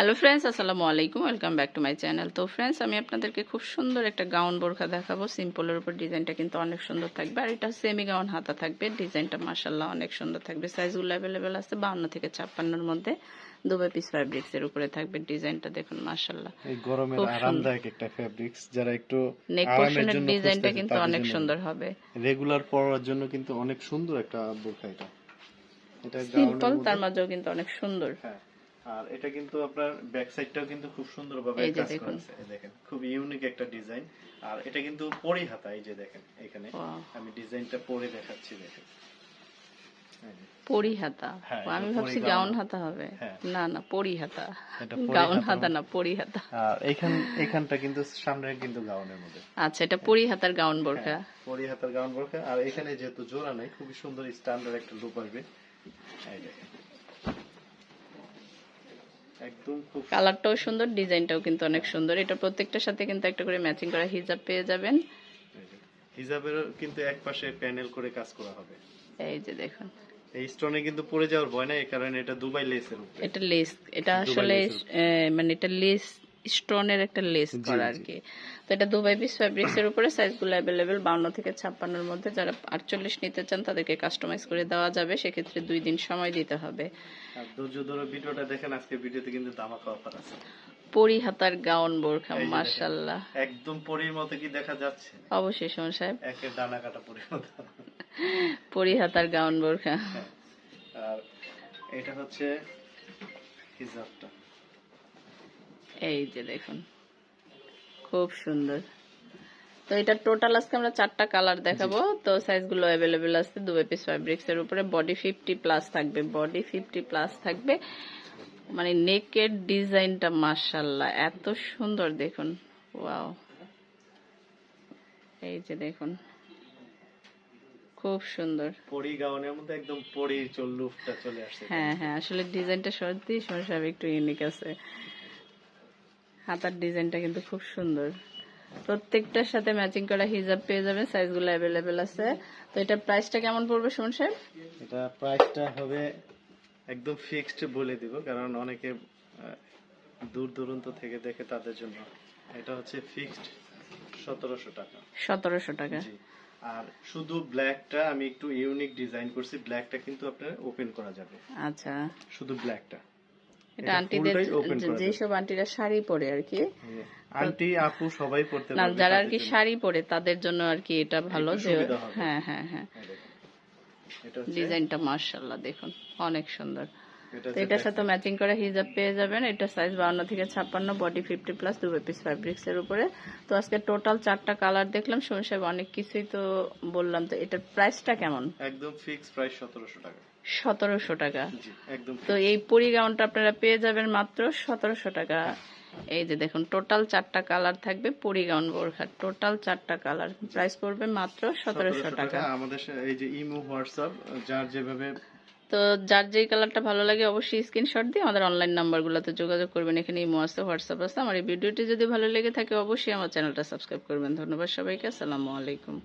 Hello friends আসসালামু আলাইকুম welcome back to my channel তো ফ্রেন্ডস আমি আপনাদেরকে খুব সুন্দর একটা গাউন বোরখা দেখাবো। সিম্পলের উপর ডিজাইনটা কিন্তু অনেক সুন্দর থাকবে। আর এটা সেমি গাউন হাতা থাকবে। ডিজাইনটা মাসাল্লাহ অনেক সুন্দর থাকবে। সাইজগুলো অ্যাভেলেবেল আছে বাউন্ন থেকে ছাপ্পান্নর মধ্যে। দুবাই পিস ফ্যাব্রিক্স এর উপরে থাকবে ডিজাইনটা দেখুন এই গরমের। আরামদায়ক একটা ফেব্রিক্স যারা একটু নেক পোর্শনের ডিজাইনটা কিন্তু অনেক সুন্দর হবে। রেগুলার পরার জন্য কিন্তু অনেক সুন্দর একটা বোরখা এটা। এটা সিম্পল তার মাঝেও কিন্তু অনেক সুন্দর। হ্যাঁ। আর এটা কিন্তু আপনার ব্যাক সাইডটাও কিন্তু খুব সুন্দরভাবে এই যে কাজ। করা আছে এই দেখেন খুব ইউনিক একটা ডিজাইন আর এটা কিন্তু পরি হাতা এই যে দেখেন এখানে. আমি ডিজাইনটা পরে দেখাচ্ছি দেখেন। এই পরি হাতা হ্যাঁ, আমি ভাবছি গাউন। হাতা হবে। হ্যাঁ। না না পরি হাতা গাউন হাতা হাতা না পরি হাতা আর এখান এখানটা কিন্তু সামনে কিন্তু গাউনের মধ্যে। আচ্ছা এটা পরি হাতার গাউন বোরখা। পরি হাতার গাউন বোরখা। আর এখানে যেহেতু জোড়া নাই খুবই সুন্দর স্ট্যান্ডার্ড একটা লুক আসবে। এই দেখেন। কালারটাও সুন্দর ডিজাইনটাও কিন্তু অনেক সুন্দর। এটা প্রত্যেকটার সাথে কিন্তু একটা করে ম্যাচিং করা হিজাব পেয়ে যাবেন। হিজাবের কিন্তু এক পাশে প্যানেল করে কাজ করা হবে। এই যে দেখুন। এই স্টোনে কিন্তু পড়ে যাওয়ার ভয় নাই কারণ এটা দুবাই লেসের উপরে। এটা লেস এটা আসলে মানে এটা লেস স্টোনের একটা লেস করা আর কি তো এটা দুবাই পিস ফ্যাব্রিক্স এর উপরে সাইজগুলো অ্যাভেলেবেল বাউন্ন থেকে ছাপ্পান্নর মধ্যে। যারা আটচল্লিশ নিতে চান তাদেরকে কাস্টমাইজ করে দেওয়া যাবে। সেক্ষেত্রে দুই দিন সময় দিতে হবে। ভিডিওটা দেখেন আজকে ভিডিওতে কিন্তু ধামাকা অফার আছে। পরি হাতার গাউন বোরখা একদম পরির মতো কি দেখা যাচ্ছে? অবশ্যই সোমন সাহেব। একের ডানা কাটা পরির মতো। পরি হাতার গাউন বোরখা। আর এটা হচ্ছে হিজাবটা। এই যে দেখুন খুব সুন্দর। তো এটা টোটাল আজকে আমরা চারটা কালার দেখাবো। তো সাইজগুলো অ্যাভেলেবেল আছে দুই পিস ফ্যাব্রিক্স এর উপরে। বডি ফিফটি প্লাস থাকবে বডি ফিফটি প্লাস থাকবে। মানে নেকের ডিজাইনটা মার্শাল্লাহ এত সুন্দর দেখুন। ওয়াও এই যে দেখুন খুব সুন্দর। পরি গাউনের মধ্যে একদম পরি চল লুকটা চলে আসছে। হ্যাঁ হ্যাঁ আসলে ডিজাইনটা সত্যি সরসাব একটু ইউনিক আছে। হাতার ডিজাইনটা কিন্তু খুব সুন্দর। প্রত্যেকটার সাথে ম্যাচিং করা হিজাব পেয়ে যাবেন সাইজগুলো অ্যাভেলেবেল আছে। তো এটা প্রাইসটা কেমন পড়বে সুমন সাহেব? এটা প্রাইসটা হবে একদম ফিক্সড বলে দিব কারণ অনেকে দূর দূরান্ত থেকে দেখে তাদের জন্য। এটা হচ্ছে ফিক্সড সতেরোশো টাকা। সতেরোশো টাকা। আর শুধু ব্ল্যাকটা আমি একটু ইউনিক ডিজাইন করছি ব্ল্যাকটা কিন্তু আপনার ওপেন করা যাবে। আচ্ছা। শুধু ব্ল্যাকটা এটা আন্টিদের। যেসব আন্টিরা শাড়ি পরে আর কি। আন্টি আপু সবাই পড়তে না যারা আর কি শাড়ি পরে তাদের জন্য আর কি এটা ভালো যে হ্যাঁ হ্যাঁ হ্যাঁ। ডিজাইনটা মার্শাল্লাহ দেখুন অনেক সুন্দর। তো এটার সাথে ম্যাচিং করা হিজাব পেয়ে যাবেন। এটা সাইজ বাউন্ন থেকে ছাপ্পান্ন বডি ফিফটি প্লাস দু পিস ফ্যাব্রিক্স এর উপরে। তো আজকে টোটাল চারটা কালার দেখলাম। শুন সাহেব অনেক কিছুই তো বললাম। তো এটার প্রাইসটা কেমন? একদম ফিক্স প্রাইস সতেরোশো টাকা। সতেরোশো টাকা। তো এই পরিগাউনটা আপনারা পেয়ে যাবেন মাত্র সতেরোশো টাকা। এই যে দেখুন টোটাল চারটা কালার থাকবে পরিগাউন বোরখা। টোটাল চারটা কালার প্রাইস পড়বে মাত্র সতেরোশো টাকা। আমাদের এই যে ইমো হোয়াটসঅ্যাপ যার যেভাবে তো যার যেই কালারটা ভালো লাগে অবশ্যই স্ক্রিনশট দিয়ে আমাদের অনলাইন নাম্বারগুলোতে যোগাযোগ করবেন। এখানে ইমো আছে, হোয়াটসঅ্যাপ আছে। আমার এই ভিডিওটি যদি ভালো লেগে থাকে, অবশ্যই আমার চ্যানেলটা সাবস্ক্রাইব করবেন। ধন্যবাদ সবাইকে। আসসালামু আলাইকুম।